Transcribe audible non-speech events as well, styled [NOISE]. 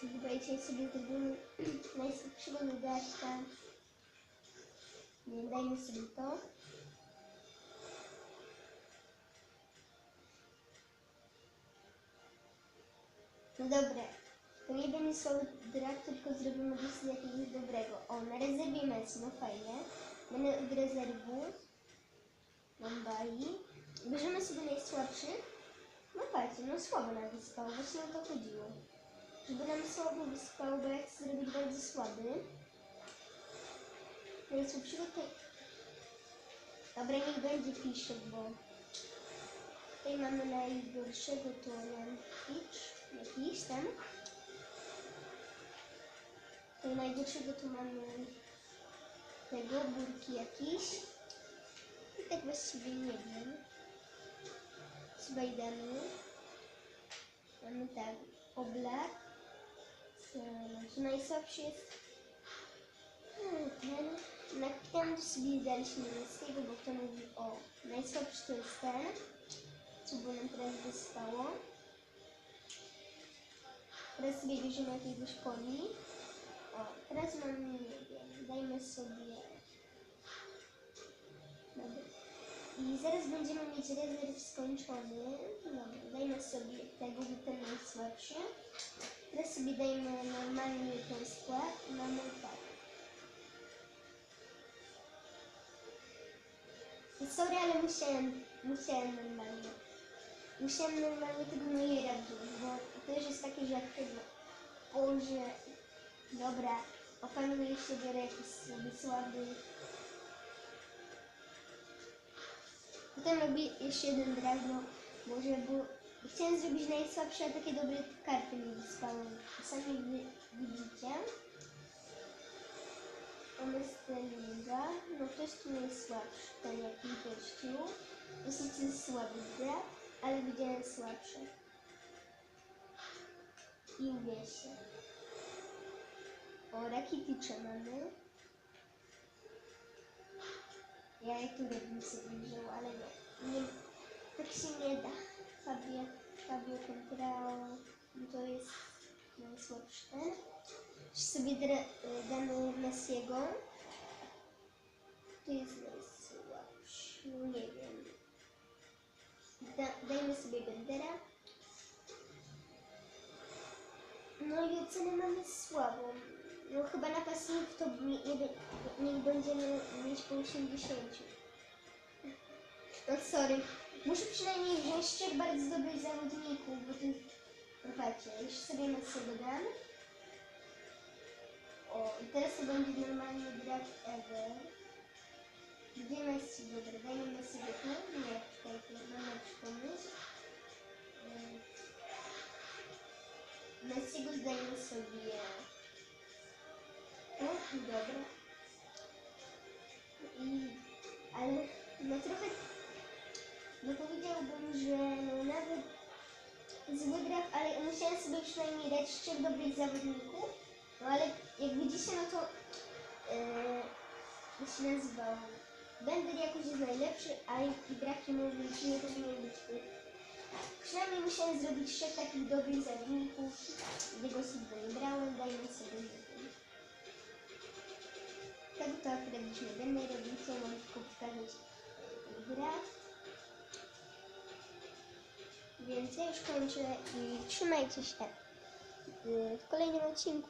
słuchajcie, sobie zrobimy [CLEARS THROAT] najsłabszego nugatka. Nie dajmy sobie to. No dobra, to nie będzie słaby drak, tylko zrobimy coś jakiegoś dobrego. O, na rezerwie Messi, no fajnie. Będę od rezerwu. Bombali. Bierzemy sobie najsłabszy. No patrzcie, no słabo nam wyspało, właśnie o to chodziło. Żeby nam słabo wyspało, bo ja chcę zrobić bardzo słaby. Najsłabszego to... Dobra, niech będzie Fiszek, bo... Tutaj mamy najgorszego, to mam Fitch, jakiś ten. Tutaj najgorszego to mamy tego, burki jakiś. I tak właściwie nie wiem. Spidermy. Mamy tak, oblak. Najsłabszy jest ten. Na ten sobie daliśmy niebieskiego, bo to mówi o najsłabszy to jest ten. Co było nam teraz wystało. Teraz sobie bierzemy jakiegoś poli. O, teraz mamy, nie wiem, dajmy sobie... Dobra. I zaraz będziemy mieć rezerw skończony. Dobra, dajmy sobie tego, bo ten najsłabszy. Teraz sobie dajmy normalnie ten skład i mamy tak. I sorry, ale musiałem, musiałem normalnie. Musiałem normalnie tego Neuera wziąć, bo to też jest takie rzadkiego. Boże, dobra, opanuję się, biorę jakiś sobie słaby. Potem robię jeszcze jeden dragno, może bo chciałem zrobić najsłabsze, a takie dobre karty mi wyspały. Sami wy, widzicie. Mamy Sterlinga, no ktoś tu najsłabszy, ten jaki gościu. Dosyć słaby gra, ale widziałem słabsze. I uwierzcie. O, Rakiticze mamy. Ja jak tu bym sobie wziął, ale nie, Contrao, no to jest. Jeszcze sobie damy Messiego. To jest najsłabszy, no nie wiem. Da, dajmy sobie Bendera. No i ocenę mamy słabą. No chyba napastników to nie, nie, niech będziemy mieć po 80. No sorry. Muszę przynajmniej wziąć trzech bardzo dobrych zawodników, bo to Zobaczcie, jeszcze sobie Messi dodam. O, i teraz to będzie normalnie grać Ever. Gdzie Messi? Dobra, dajmy do tu. Nie, czekajcie, mam lepszy pomysł. Messiego zdajemy sobie... O, dobra. I... Ale no trochę... No powiedziałbym, że no nawet zły graf, ale musiałem sobie przynajmniej dać trzech dobrych zawodników. No ale jak widzicie, no to yy, jak się nazywał? Bender jakoś jest najlepszy, a i braki mówić nie powinien być tych. Przynajmniej musiałem zrobić trzech takich dobrych zawodników. Jego sobie nie brałem, dajmy sobie. Tego to akurat już nie będę robić, ja mam tylko pokazać graf. Więc ja już kończę i trzymajcie się w kolejnym odcinku.